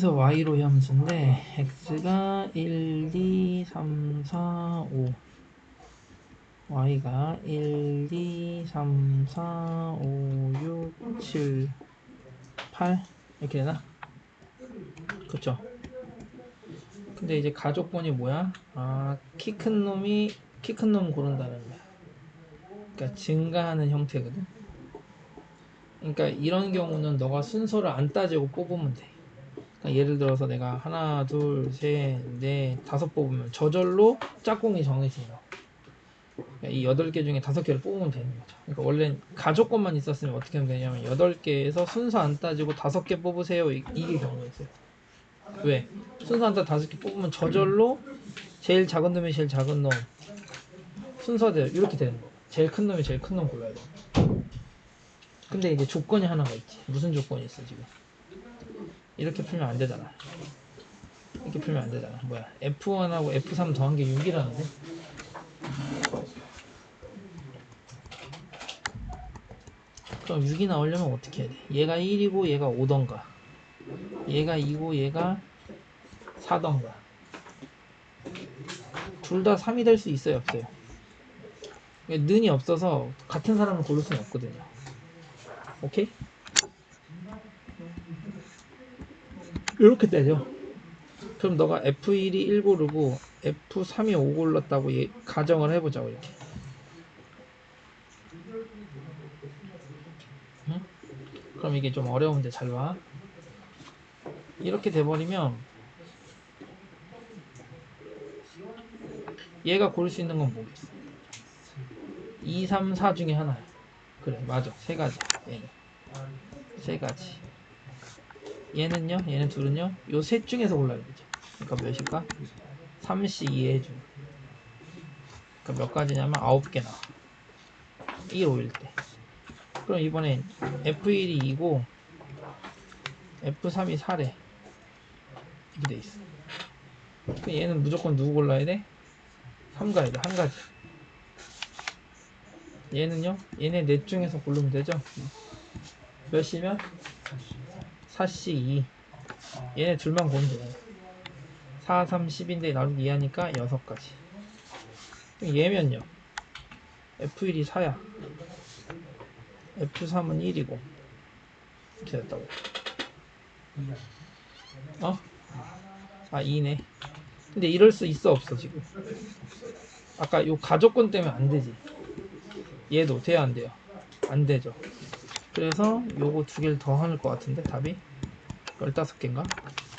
그래서 y로 함수인데 x가 1, 2, 3, 4, 5 y가 1, 2, 3, 4, 5, 6, 7, 8 이렇게 되나? 그쵸? 근데 이제 가족번이 뭐야? 아, 키 큰 놈이 키 큰 놈 고른다는 거야. 그러니까 증가하는 형태거든. 그러니까 이런 경우는 너가 순서를 안 따지고 뽑으면 돼. 그러니까 예를 들어서 내가 하나, 둘, 셋, 넷, 다섯 뽑으면 저절로 짝꿍이 정해진다. 그러니까 이 여덟 개 중에 다섯 개를 뽑으면 되는 거죠. 그러니까 원래 가족권만 있었으면 어떻게 하면 되냐면 여덟 개에서 순서 안 따지고 다섯 개 뽑으세요. 이- 이게 경우였어요. 왜? 순서 안 따 다섯 개 뽑으면 저절로 제일 작은 놈이 제일 작은 놈 순서대로 이렇게 되는 거. 제일 큰 놈이 제일 큰 놈 골라야 돼. 근데 이제 조건이 하나가 있지. 무슨 조건이 있어 지금? 이렇게 풀면 안 되잖아. 이렇게 풀면 안 되잖아. 뭐야? F1하고 F3 더한 게 6이라는데? 그럼 6이 나오려면 어떻게 해야 돼? 얘가 1이고 얘가 5던가. 얘가 2고 얘가 4던가. 둘 다 3이 될 수 있어요, 없어요? 는이 없어서 같은 사람을 고를 수는 없거든요. 오케이? 이렇게 되죠. 그럼 너가 F1이 1 고르고 F3이 5 골랐다고 얘- 가정을 해보자고 이렇게. 응? 그럼 이게 좀 어려운데 잘 봐. 이렇게 돼버리면 얘가 고를 수 있는 건 뭐겠어? 2, 3, 4 중에 하나야. 그래, 맞아. 세 가지. 얘는. 세 가지. 얘는요? 얘는 둘은요? 요 셋 중에서 골라야 되죠. 그러니까 몇일까? 3씩 2해 줘. 그러니까 몇 가지냐면 9개 나와. 1, 5일 때. 그럼 이번엔 F1이 2고 F3이 4래. 이렇게 돼 있어. 그럼 얘는 무조건 누구 골라야 돼? 3 가야 돼. 한 가지. 얘는요? 얘네 넷 중에서 고르면 되죠? 몇이면? 4씩 2. 얘네 둘만 고르면 되잖아. 4, 3, 10인데 나누기 2 하니까 6가지. 그럼 얘면요? F1이 4야. F3은 1이고. 이렇게 됐다고. 어? 아, 2네. 근데 이럴 수 있어, 없어, 지금? 아까 요 가족권 때문에 안 되지. 얘도 돼야 안 돼요? 안 되죠. 그래서 요거 두 개를 더 하는 것 같은데, 답이? 15개인가?